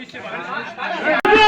Bir şey var.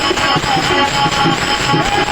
Thank you.